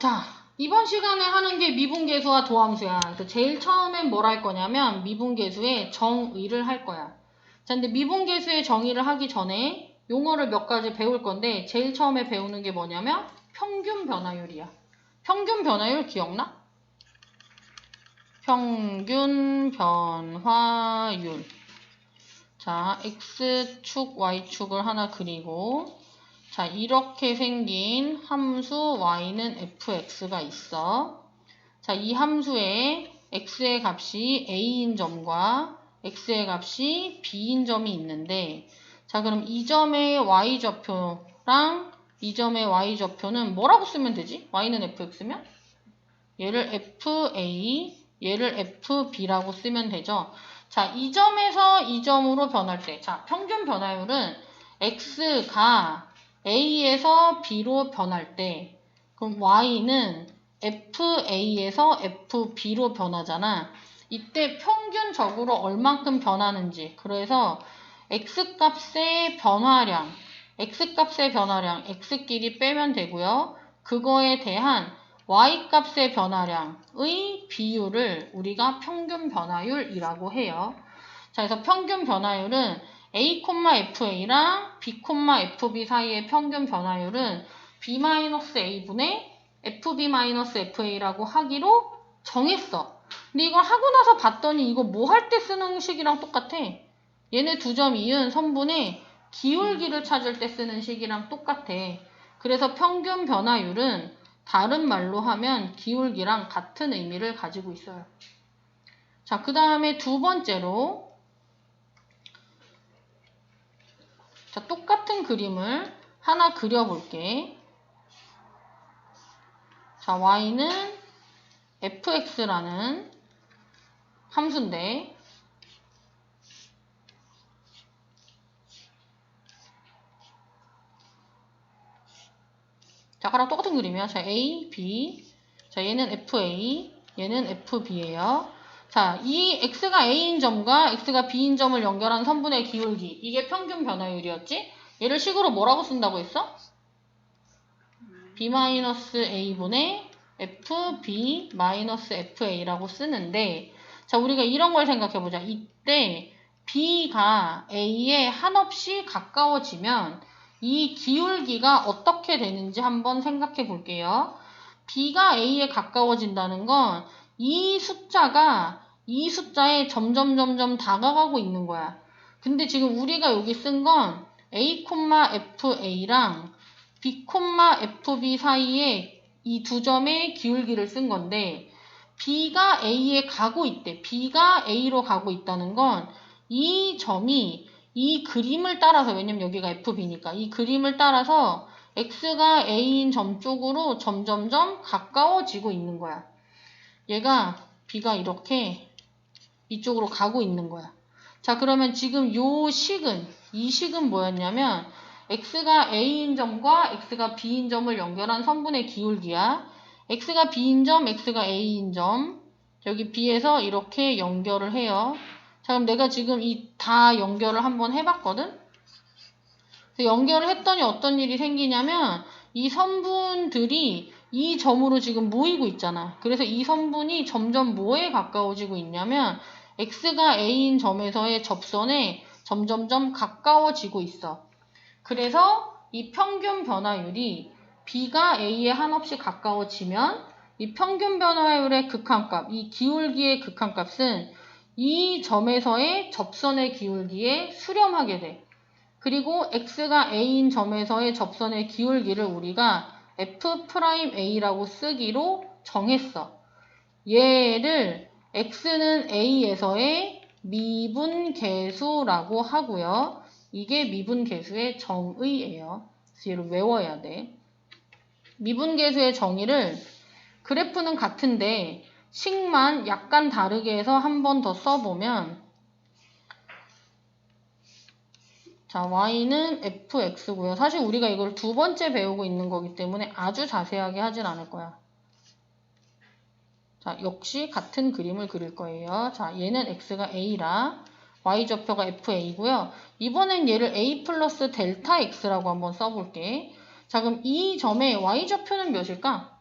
자, 이번 시간에 하는 게 미분계수와 도함수야. 그래서 제일 처음엔 뭘 할 거냐면 미분계수의 정의를 할 거야. 자, 근데 미분계수의 정의를 하기 전에 용어를 몇 가지 배울 건데 제일 처음에 배우는 게 뭐냐면 평균 변화율이야. 평균 변화율 기억나? 평균 변화율. 자, x축, y축을 하나 그리고 자, 이렇게 생긴 함수 y는 fx가 있어. 자, 이 함수에 x의 값이 a인 점과 x의 값이 b인 점이 있는데 자, 그럼 이 점의 y좌표랑 이 점의 y좌표는 뭐라고 쓰면 되지? y는 fx면? 얘를 fa, 얘를 fb라고 쓰면 되죠. 자, 이 점에서 이 점으로 변할 때, 자, 평균 변화율은 x가 a에서 b로 변할 때, 그럼 y는 fa에서 fb로 변하잖아. 이때 평균적으로 얼만큼 변하는지, 그래서 x값의 변화량, x값의 변화량, x끼리 빼면 되고요. 그거에 대한 y값의 변화량의 비율을 우리가 평균 변화율이라고 해요. 자, 그래서 평균 변화율은 a, fa랑 b, fb 사이의 평균 변화율은 b-a분의 fb-fa라고 하기로 정했어. 근데 이걸 하고 나서 봤더니 이거 뭐 할 때 쓰는 식이랑 똑같아. 얘네 두 점 이은 선분의 기울기를 찾을 때 쓰는 식이랑 똑같아. 그래서 평균 변화율은 다른 말로 하면 기울기랑 같은 의미를 가지고 있어요. 자, 그 다음에 두 번째로 자, 똑같은 그림을 하나 그려볼게. 자, y는 fx라는 함수인데 자, 가랑 똑같은 그림이야. 자, A, B. 자, 얘는 FA, 얘는 FB예요. 자, 이 x가 a인 점과 x가 b인 점을 연결한 선분의 기울기. 이게 평균 변화율이었지? 얘를 식으로 뭐라고 쓴다고 했어? b-a분의 fb-fa라고 쓰는데 자, 우리가 이런 걸 생각해 보자. 이때 b가 a에 한없이 가까워지면 이 기울기가 어떻게 되는지 한번 생각해 볼게요. b가 a에 가까워진다는 건 이 숫자가 이 숫자에 점점 점점 다가가고 있는 거야. 근데 지금 우리가 여기 쓴 건 a, fa랑 b, fb 사이에 이 두 점의 기울기를 쓴 건데 b가 a에 가고 있대. b가 a로 가고 있다는 건 이 점이 이 그림을 따라서 왜냐면 여기가 fb니까 이 그림을 따라서 x가 a인 점 쪽으로 점점점 가까워지고 있는 거야. 얘가 b가 이렇게 이쪽으로 가고 있는 거야. 자 그러면 지금 요 식은 이 식은 뭐였냐면 x가 a인 점과 x가 b인 점을 연결한 선분의 기울기야. x가 b인 점, x가 a인 점 여기 b에서 이렇게 연결을 해요. 자 그럼 내가 지금 이 다 연결을 한번 해봤거든. 연결을 했더니 어떤 일이 생기냐면 이 선분들이 이 점으로 지금 모이고 있잖아. 그래서 이 선분이 점점 뭐에 가까워지고 있냐면 x가 a인 점에서의 접선에 점점점 가까워지고 있어. 그래서 이 평균 변화율이 b가 a에 한없이 가까워지면 이 평균 변화율의 극한값, 이 기울기의 극한값은 이 점에서의 접선의 기울기에 수렴하게 돼. 그리고 x가 a인 점에서의 접선의 기울기를 우리가 f'a라고 쓰기로 정했어. 얘를 x는 a에서의 미분 계수라고 하고요. 이게 미분 계수의 정의예요. 그래서 얘를 외워야 돼. 미분 계수의 정의를 그래프는 같은데 식만 약간 다르게 해서 한 번 더 써보면 자, y는 fx고요. 사실 우리가 이걸 두 번째 배우고 있는 거기 때문에 아주 자세하게 하진 않을 거야. 자, 역시 같은 그림을 그릴 거예요. 자, 얘는 x가 a라 y좌표가 fa고요. 이번엔 얘를 a 플러스 델타 x라고 한번 써볼게. 자, 그럼 이 점의 y좌표는 몇일까?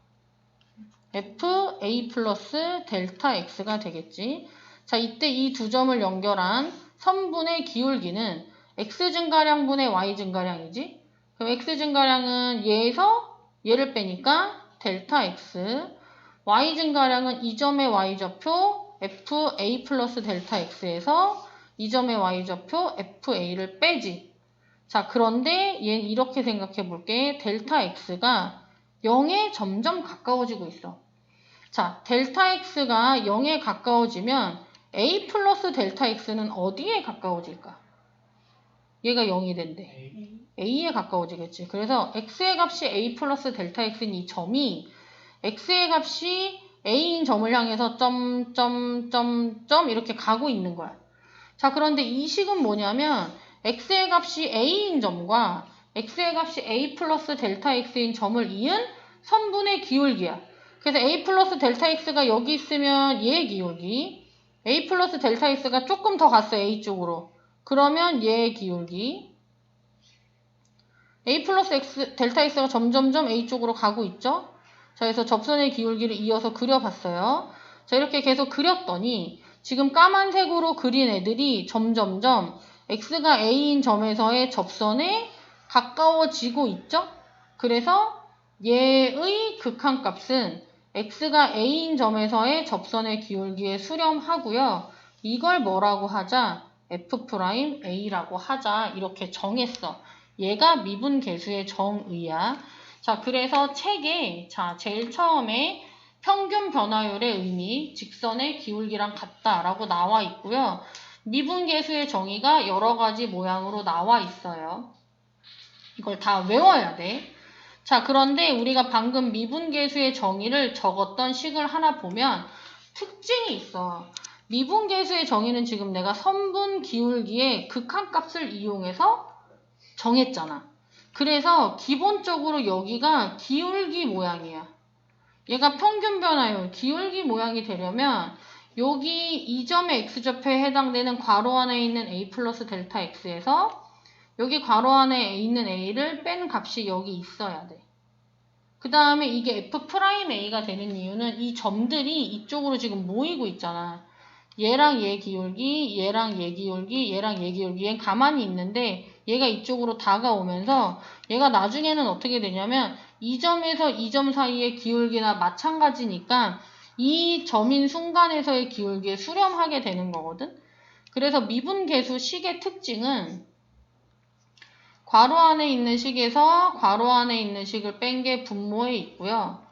fa 플러스 델타 x가 되겠지. 자, 이때 이 두 점을 연결한 선분의 기울기는 x 증가량분의 y 증가량이지. 그럼 x 증가량은 얘에서 얘를 빼니까 델타 x, y 증가량은 이 점의 y좌표 fa 플러스 델타 x에서 이 점의 y좌표 fa를 빼지. 자, 그런데 얘는 이렇게 생각해 볼게. 델타 x가 0에 점점 가까워지고 있어. 자, 델타 x가 0에 가까워지면 a 플러스 델타 x는 어디에 가까워질까? 얘가 0이 된대. a에 가까워지겠지. 그래서 x의 값이 a 플러스 델타 x인 이 점이 x의 값이 a인 점을 향해서 점, 점, 점, 점 이렇게 가고 있는 거야. 자, 그런데 이 식은 뭐냐면 x의 값이 a인 점과 x의 값이 a 플러스 델타 x인 점을 이은 선분의 기울기야. 그래서 a 플러스 델타 x가 여기 있으면 얘의 기울기, a 플러스 델타 x가 조금 더 갔어 a 쪽으로. 그러면 얘의 기울기, a 플러스 x 델타 x가 점점점 a 쪽으로 가고 있죠. 자, 그래서 접선의 기울기를 이어서 그려봤어요. 자, 이렇게 계속 그렸더니 지금 까만색으로 그린 애들이 점점점 x가 a인 점에서의 접선에 가까워지고 있죠. 그래서 얘의 극한값은 x가 a인 점에서의 접선의 기울기에 수렴하고요. 이걸 뭐라고 하자? F'a라고 하자. 이렇게 정했어. 얘가 미분 계수의 정의야. 자, 그래서 책에 자 제일 처음에 평균 변화율의 의미, 직선의 기울기랑 같다라고 나와 있고요. 미분 계수의 정의가 여러 가지 모양으로 나와 있어요. 이걸 다 외워야 돼. 자, 그런데 우리가 방금 미분 계수의 정의를 적었던 식을 하나 보면 특징이 있어. 미분계수의 정의는 지금 내가 선분 기울기의 극한값을 이용해서 정했잖아. 그래서 기본적으로 여기가 기울기 모양이야. 얘가 평균 변화율, 기울기 모양이 되려면 여기 이 점의 x좌표에 해당되는 괄호 안에 있는 a 플러스 델타 x에서 여기 괄호 안에 있는 a를 뺀 값이 여기 있어야 돼. 그 다음에 이게 f 프라임 a가 되는 이유는 이 점들이 이쪽으로 지금 모이고 있잖아. 얘랑 얘 기울기, 얘랑 얘 기울기, 얘랑 얘 기울기. 얘는 가만히 있는데 얘가 이쪽으로 다가오면서 얘가 나중에는 어떻게 되냐면 이 점에서 이 점 사이의 기울기나 마찬가지니까 이 점인 순간에서의 기울기에 수렴하게 되는 거거든. 그래서 미분계수 식의 특징은 괄호 안에 있는 식에서 괄호 안에 있는 식을 뺀 게 분모에 있고요.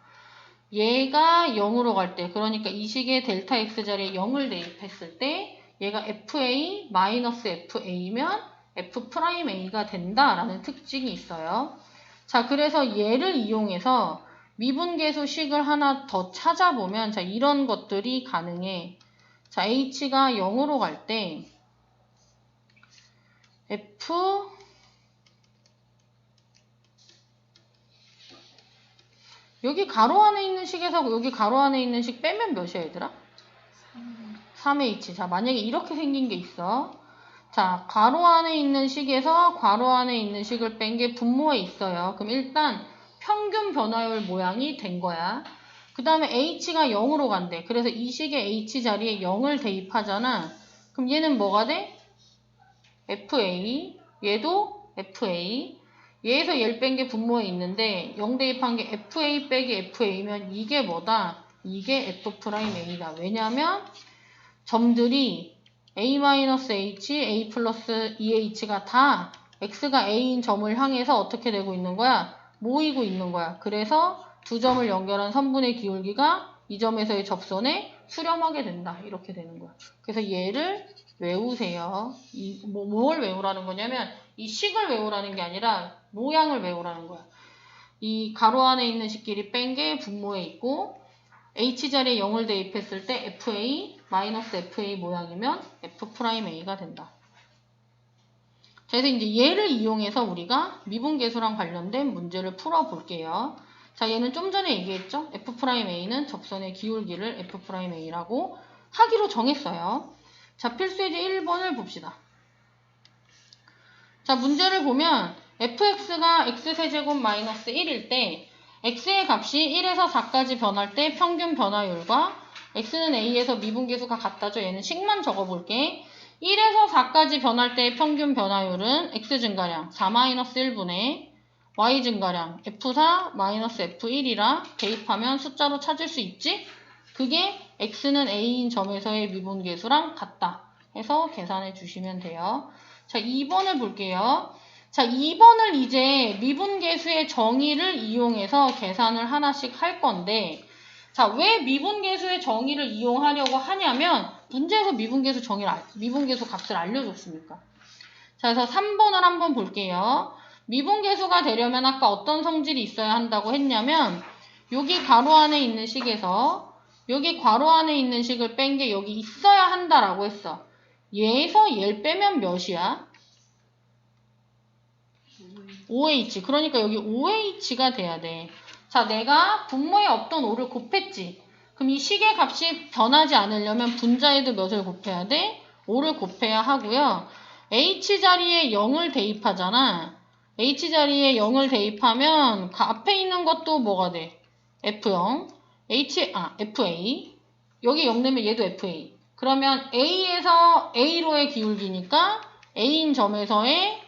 얘가 0으로 갈 때, 그러니까 이 식의 델타 x 자리에 0을 대입했을 때 얘가 fa 마이너스 fa면 f 프라임 a가 된다라는 특징이 있어요. 자, 그래서 얘를 이용해서 미분계수식을 하나 더 찾아보면 자, 이런 것들이 가능해. 자, h가 0으로 갈 때 f 여기 가로 안에 있는 식에서 여기 가로 안에 있는 식 빼면 몇이야 얘들아? 3h. 자, 만약에 이렇게 생긴 게 있어. 자, 괄호 안에 있는 식에서 괄호 안에 있는 식을 뺀 게 분모에 있어요. 그럼 일단 평균 변화율 모양이 된 거야. 그 다음에 h가 0으로 간대. 그래서 이 식의 h 자리에 0을 대입하잖아. 그럼 얘는 뭐가 돼? fa. 얘도 fa. 얘에서 얘를 뺀 게 분모에 있는데 0 대입한 게 fa 빼기 fa면 이게 뭐다? 이게 f'a다. 왜냐면 점들이 a-h, a 플러스 2h가 다 x가 a인 점을 향해서 어떻게 되고 있는 거야? 모이고 있는 거야. 그래서 두 점을 연결한 선분의 기울기가 이 점에서의 접선에 수렴하게 된다. 이렇게 되는 거야. 그래서 얘를 외우세요. 이, 뭐, 뭘 외우라는 거냐면 이 식을 외우라는 게 아니라 모양을 외우라는 거야. 이 가로 안에 있는 식끼리 뺀 게 분모에 있고 h자리에 0을 대입했을 때 fa 마이너스 fa 모양이면 f'a가 된다. 자, 그래서 이제 얘를 이용해서 우리가 미분계수랑 관련된 문제를 풀어볼게요. 자, 얘는 좀 전에 얘기했죠? f'a는 접선의 기울기를 f'a라고 하기로 정했어요. 자, 필수예제 1번을 봅시다. 자, 문제를 보면 fx가 x세제곱 마이너스 1일 때 x의 값이 1에서 4까지 변할 때 평균 변화율과 x는 a에서 미분계수가 같다죠. 얘는 식만 적어볼게. 1에서 4까지 변할 때 평균 변화율은 x 증가량 4-1분의 y 증가량 f4 f1이라 대입하면 숫자로 찾을 수 있지? 그게 x는 a인 점에서의 미분계수랑 같다. 해서 계산해 주시면 돼요. 자, 2번을 볼게요. 자, 2번을 이제 미분계수의 정의를 이용해서 계산을 하나씩 할 건데 자, 왜 미분계수의 정의를 이용하려고 하냐면 문제에서 미분계수 정의를 알- 미분계수 값을 알려줬으니까. 자, 그래서 3번을 한번 볼게요. 미분계수가 되려면 아까 어떤 성질이 있어야 한다고 했냐면 여기 가로 안에 있는 식에서 여기 괄호 안에 있는 식을 뺀 게 여기 있어야 한다라고 했어. 얘에서 얘를 빼면 몇이야? 5H. 그러니까 여기 5H가 돼야 돼. 자, 내가 분모에 없던 5를 곱했지. 그럼 이 식의 값이 변하지 않으려면 분자에도 몇을 곱해야 돼? 5를 곱해야 하고요. H 자리에 0을 대입하잖아. H 자리에 0을 대입하면 그 앞에 있는 것도 뭐가 돼? F0. H, 아, FA. 여기 0 내면 얘도 FA. 그러면 A에서 A로의 기울기니까 A인 점에서의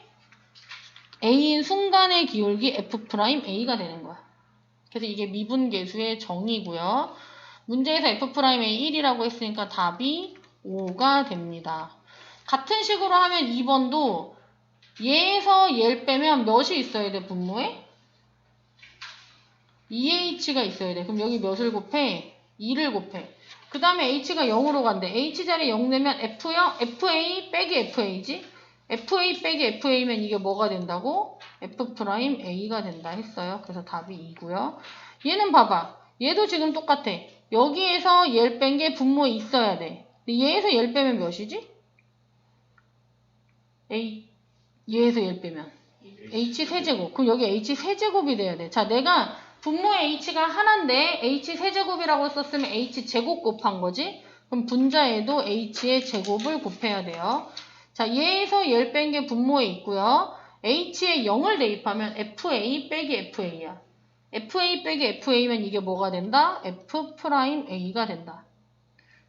A인 순간의 기울기 F'A가 되는 거야. 그래서 이게 미분계수의 정의고요. 문제에서 F'A 1이라고 했으니까 답이 5가 됩니다. 같은 식으로 하면 2번도 얘에서 얘를 빼면 몇이 있어야 돼, 분모에? 2H가 있어야 돼. 그럼 여기 몇을 곱해? 2를 곱해. 그 다음에 H가 0으로 간대. H 자리에 0 내면 F0, FA 빼기 FA지? FA 빼기 FA면 이게 뭐가 된다고? F'A가 된다 했어요. 그래서 답이 2고요. 얘는 봐봐. 얘도 지금 똑같아. 여기에서 얘를 뺀 게 분모에 있어야 돼. 근데 얘에서 얘를 빼면 몇이지? A, 얘에서 얘를 빼면. H 세제곱. 그럼 여기 H 세제곱이 돼야 돼. 자, 내가 분모의 H가 하나인데 H 세제곱이라고 썼으면 H 제곱 곱한 거지. 그럼 분자에도 H의 제곱을 곱해야 돼요. 자, 얘에서 얘를 뺀 게 분모에 있고요. H에 0을 대입하면 FA 빼기 FA야. FA 빼기 FA면 이게 뭐가 된다? F'A가 된다.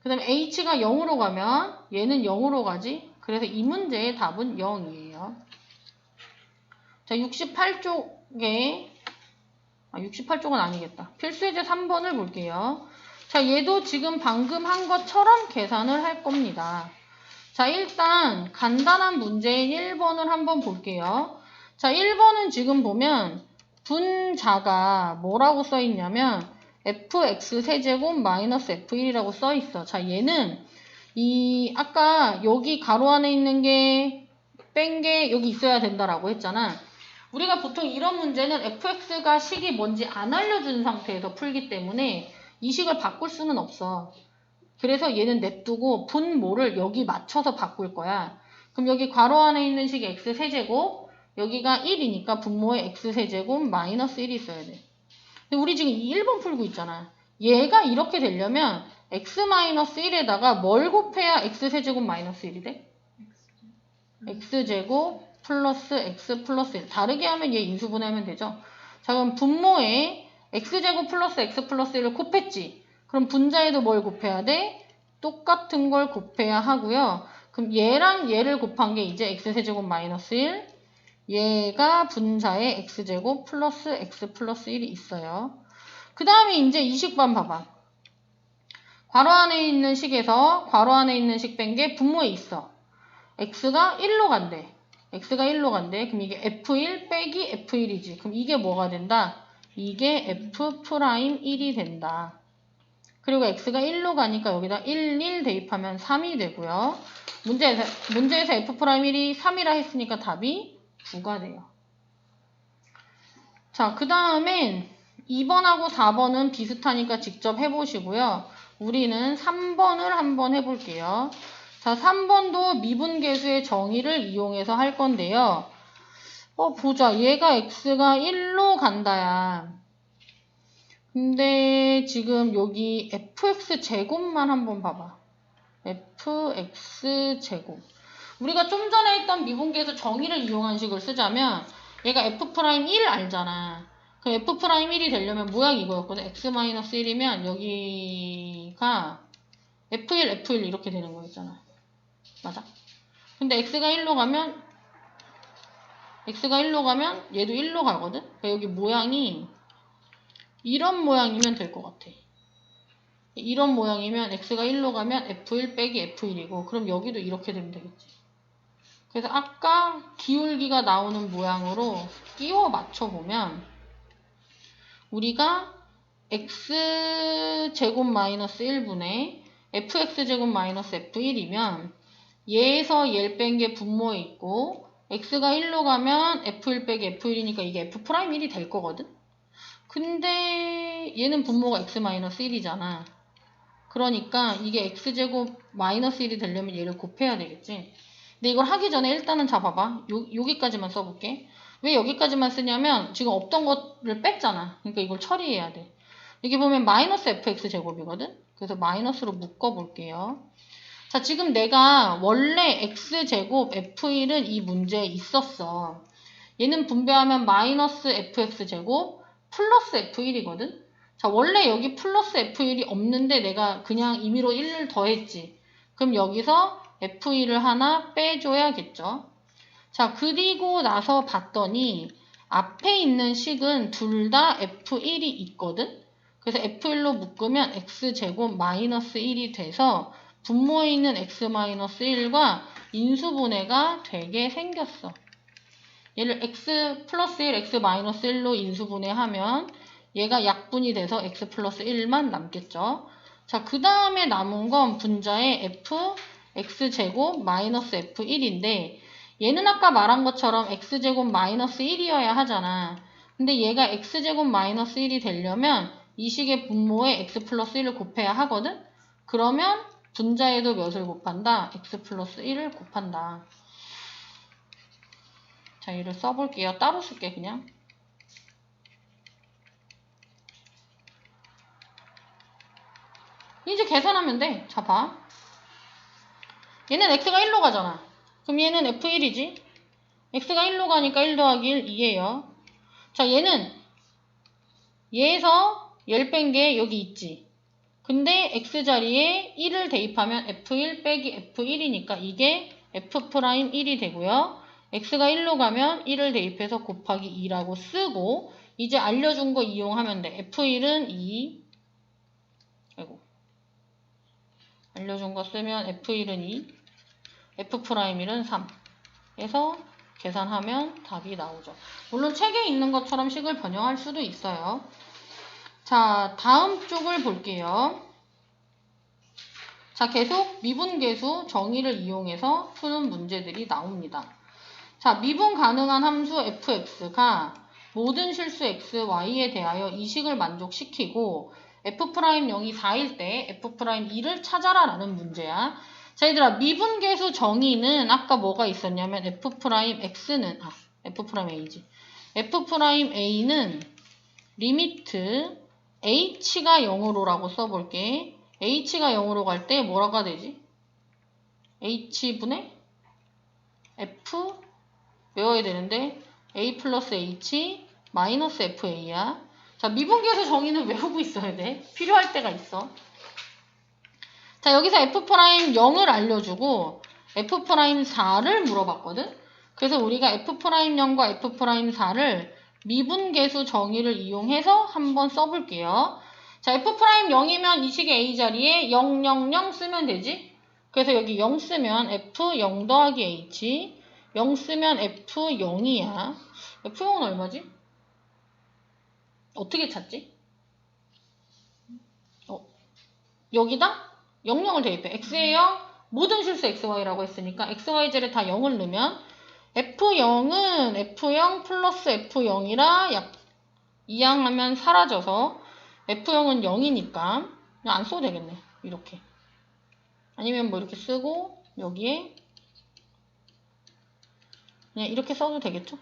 그 다음에 H가 0으로 가면 얘는 0으로 가지. 그래서 이 문제의 답은 0이에요. 자, 68쪽에 아, 68쪽은 아니겠다. 필수예제 3번을 볼게요. 자, 얘도 지금 방금 한 것처럼 계산을 할 겁니다. 자, 일단 간단한 문제인 1번을 한번 볼게요. 자, 1번은 지금 보면 분자가 뭐라고 써 있냐면 fx 세제곱 마이너스 f1이라고 써 있어. 자, 얘는 이 아까 여기 가로 안에 있는 게 뺀 게 여기 있어야 된다라고 했잖아. 우리가 보통 이런 문제는 fx가 식이 뭔지 안 알려준 상태에서 풀기 때문에 이 식을 바꿀 수는 없어. 그래서 얘는 냅두고 분모를 여기 맞춰서 바꿀 거야. 그럼 여기 괄호 안에 있는 식이 x 세제곱, 여기가 1이니까 분모에 x 세제곱 마이너스 1이 있어야 돼. 근데 우리 지금 이 1번 풀고 있잖아. 얘가 이렇게 되려면 x 마이너스 1에다가 뭘 곱해야 x 세제곱 마이너스 1이 돼? x제곱 플러스 x 플러스 1. 다르게 하면 얘 인수분해하면 되죠. 자 그럼 분모에 x제곱 플러스 x 플러스 1을 곱했지. 그럼 분자에도 뭘 곱해야 돼? 똑같은 걸 곱해야 하고요. 그럼 얘랑 얘를 곱한 게 이제 x세제곱 마이너스 1. 얘가 분자에 x제곱 플러스 x 플러스 1이 있어요. 그 다음에 이제 이 식반 봐봐. 괄호 안에 있는 식에서 괄호 안에 있는 식 뺀 게 분모에 있어. x가 1로 간대. x가 1로 간대. 그럼 이게 f1 빼기 f1이지. 그럼 이게 뭐가 된다? 이게 f'1이 된다. 그리고 x가 1로 가니까 여기다 1, 1 대입하면 3이 되고요. 문제에서, 문제에서 f'1이 3이라 했으니까 답이 9가 돼요. 자, 그 다음엔 2번하고 4번은 비슷하니까 직접 해보시고요. 우리는 3번을 한번 해볼게요. 자, 3번도 미분계수의 정의를 이용해서 할 건데요. 어, 보자. 얘가 x가 1로 간다야. 근데 지금 여기 fx 제곱만 한번 봐봐. fx 제곱. 우리가 좀 전에 했던 미분계수 정의를 이용한 식을 쓰자면 얘가 f'1 알잖아. 그럼 f 프라임 1이 되려면 모양이 이거였거든. x-1이면 여기가 f1, f1 이렇게 되는 거였잖아. 맞아? 근데 x가 1로 가면 x가 1로 가면 얘도 1로 가거든? 그러니까 여기 모양이 이런 모양이면 될 것 같아. 이런 모양이면 x가 1로 가면 f1 빼기 f1이고 그럼 여기도 이렇게 되면 되겠지. 그래서 아까 기울기가 나오는 모양으로 끼워 맞춰보면 우리가 x제곱 마이너스 1분의 fx제곱 마이너스 f1이면 얘에서 얘를 뺀 게 분모에 있고 x가 1로 가면 f1 빼기 f1이니까 이게 f 프라임 1이 될 거거든? 근데 얘는 분모가 x 마이너스 1이잖아. 그러니까 이게 x제곱 마이너스 1이 되려면 얘를 곱해야 되겠지. 근데 이걸 하기 전에 일단은 잡아봐. 요, 여기까지만 써볼게. 왜 여기까지만 쓰냐면 지금 없던 거를 뺐잖아. 그러니까 이걸 처리해야 돼. 여기 보면 마이너스 fx 제곱이거든. 그래서 마이너스로 묶어볼게요. 자, 지금 내가 원래 x제곱 f1은 이 문제에 있었어. 얘는 분배하면 마이너스 fx 제곱 플러스 f1이거든. 자, 원래 여기 플러스 f1이 없는데 내가 그냥 임의로 1을 더했지. 그럼 여기서 f1을 하나 빼줘야겠죠. 자, 그리고 나서 봤더니 앞에 있는 식은 둘 다 f1이 있거든. 그래서 f1로 묶으면 x제곱 마이너스 1이 돼서 분모에 있는 x 마이너스 1과 인수분해가 되게 생겼어. 얘를 x 플러스 1, x 마이너스 1로 인수분해하면 얘가 약분이 돼서 x 플러스 1만 남겠죠. 자, 그 다음에 남은 건 분자의 f, x제곱 마이너스 f1인데 얘는 아까 말한 것처럼 x제곱 마이너스 1이어야 하잖아. 근데 얘가 x제곱 마이너스 1이 되려면 이 식의 분모에 x 플러스 1을 곱해야 하거든? 그러면 분자에도 몇을 곱한다? x 플러스 1을 곱한다. 자, 얘를 써볼게요. 따로 쓸게, 그냥. 이제 계산하면 돼. 자, 봐. 얘는 x가 1로 가잖아. 그럼 얘는 f1이지. x가 1로 가니까 1 더하기 1, 2예요. 자, 얘는 얘에서 1뺀게 여기 있지. 근데 x 자리에 1을 대입하면 f1 빼기 f1이니까 이게 f'1이 되고요. X가 1로 가면 1을 대입해서 곱하기 2라고 쓰고 이제 알려준 거 이용하면 돼. f1은 2 아이고 알려준 거 쓰면 f1은 2 f'1은 3 해서 계산하면 답이 나오죠. 물론 책에 있는 것처럼 식을 변형할 수도 있어요. 자, 다음 쪽을 볼게요. 자, 계속 미분계수 정의를 이용해서 푸는 문제들이 나옵니다. 자, 미분 가능한 함수 fx가 모든 실수 x, y에 대하여 이 식을 만족시키고 f'0이 4일 때 f'2를 찾아라 라는 문제야. 자, 얘들아, 미분계수 정의는 아까 뭐가 있었냐면 f'x는, 아, f'a지. f'a는 리미트 h가 0으로라고 써볼게. h가 0으로 갈 때 뭐라고 되지? h분의 f 외워야 되는데 a 플러스 h 마이너스 fa야. 자, 미분계수 정의는 외우고 있어야 돼. 필요할 때가 있어. 자, 여기서 f'0을 알려주고 f'4를 물어봤거든? 그래서 우리가 f'0과 f'4를 미분계수 정의를 이용해서 한번 써볼게요. 자, f'0이면 이 식의 a 자리에 0, 0, 0 쓰면 되지? 그래서 여기 0 쓰면 f 0 더하기 h 0 쓰면 f0이야. f0은 얼마지? 어떻게 찾지? 어, 여기다 00을 대입해. x에 0, 모든 실수 xy라고 했으니까 xyz를 다 0을 넣으면 f0은 f0 플러스 f0이라 약 이항하면 사라져서 f0은 0이니까 그냥 안 써도 되겠네. 이렇게. 아니면 뭐 이렇게 쓰고 여기에 그냥 이렇게 써도 되겠죠?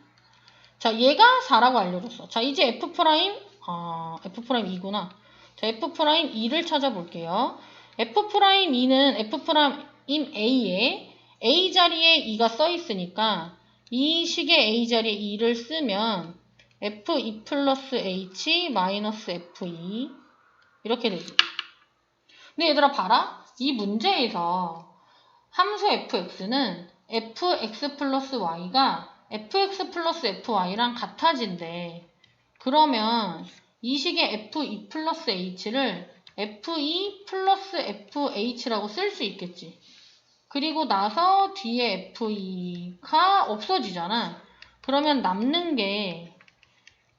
자, 얘가 4라고 알려줬어. 자, 이제 f 프라임, 아, f 프라임 2구나. 자, f 프라임 2를 찾아볼게요. f 프라임 2는 f 프라임 a에 a 자리에 2가 써 있으니까 이 식의 a 자리에 2를 쓰면 f2 플러스 h 마이너스 f2 이렇게 되지. 근데 얘들아 봐라. 이 문제에서 함수 fx는 fx 플러스 y가 fx 플러스 fy랑 같아진대. 그러면 이 식의 f2 플러스 h를 f2 플러스 fh라고 쓸 수 있겠지. 그리고 나서 뒤에 f2가 없어지잖아. 그러면 남는 게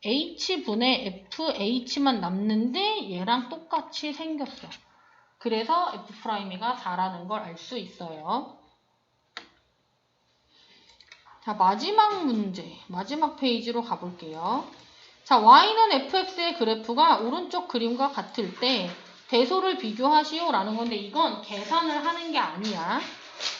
h분의 fh만 남는데 얘랑 똑같이 생겼어. 그래서 f'이가 4라는 걸 알 수 있어요. 자, 마지막 문제. 마지막 페이지로 가볼게요. 자, y는 fx의 그래프가 오른쪽 그림과 같을 때 대소를 비교하시오 라는 건데 이건 계산을 하는 게 아니야.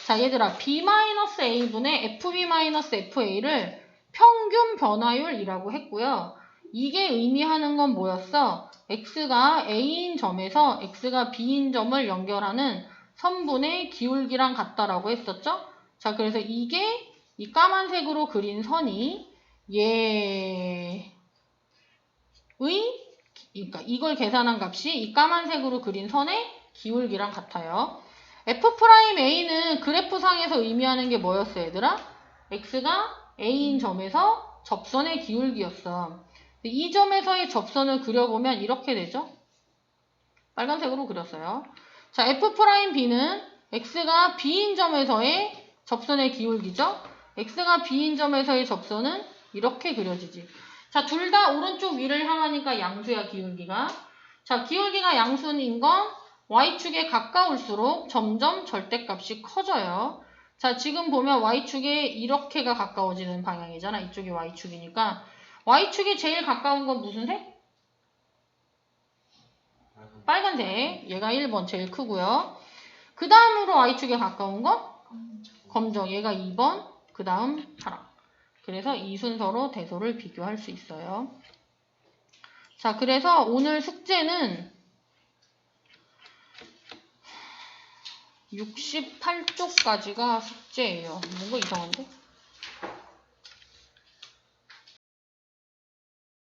자, 얘들아 b-a분의 fb-fa를 평균 변화율이라고 했고요. 이게 의미하는 건 뭐였어? x가 a인 점에서 x가 b인 점을 연결하는 선분의 기울기랑 같다라고 했었죠? 자, 그래서 이게 이 까만색으로 그린 선이 얘의 그러니까 이걸 계산한 값이 이 까만색으로 그린 선의 기울기랑 같아요. f'A는 그래프상에서 의미하는 게 뭐였어, 얘들아? x가 a인 점에서 접선의 기울기였어. 이 점에서의 접선을 그려보면 이렇게 되죠? 빨간색으로 그렸어요. 자, f'B는 x가 b인 점에서의 접선의 기울기죠? X가 b인 점에서의 접선은 이렇게 그려지지. 자, 둘 다 오른쪽 위를 향하니까 양수야, 기울기가. 자, 기울기가 양수인 건 y축에 가까울수록 점점 절대값이 커져요. 자, 지금 보면 y축에 이렇게가 가까워지는 방향이잖아. 이쪽이 y축이니까. y축에 제일 가까운 건 무슨 색? 빨간색. 얘가 1번 제일 크고요. 그 다음으로 y축에 가까운 건 검정. 얘가 2번. 그 다음 파랑. 그래서 이 순서로 대소를 비교할 수 있어요. 자, 그래서 오늘 숙제는 68쪽까지가 숙제예요. 뭔가 이상한데?